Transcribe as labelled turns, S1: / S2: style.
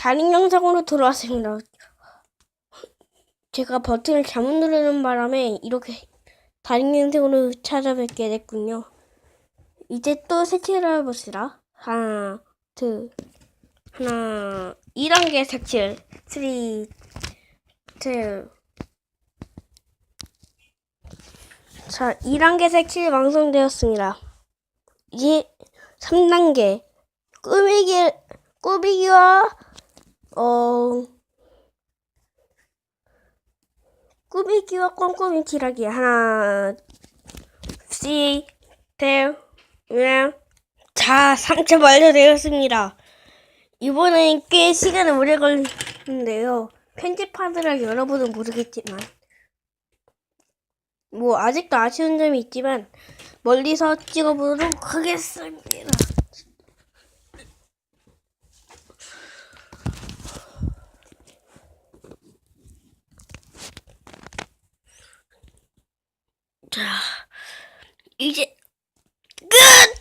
S1: 다른 영상으로 돌아왔습니다. 제가 버튼을 잘못 누르는 바람에 이렇게 다른 영상으로 찾아뵙게 됐군요. 이제 또 색칠을 해봅시다. 하나, 둘, 하나, 2단계 색칠. 3, 2, 자, 2단계 색칠이 완성되었습니다. 이제 3단계. 꾸미기, 꾸미기와, 어, 꾸미기와 꼼꼼히 칠하기. 하나, C, 대, 네. 자, 3차 완료되었습니다. 이번엔 꽤 시간이 오래 걸리는데요. 편집하느라 여러분은 모르겠지만. 뭐, 아직도 아쉬운 점이 있지만, 멀리서 찍어보도록 하겠습니다. 자, 이제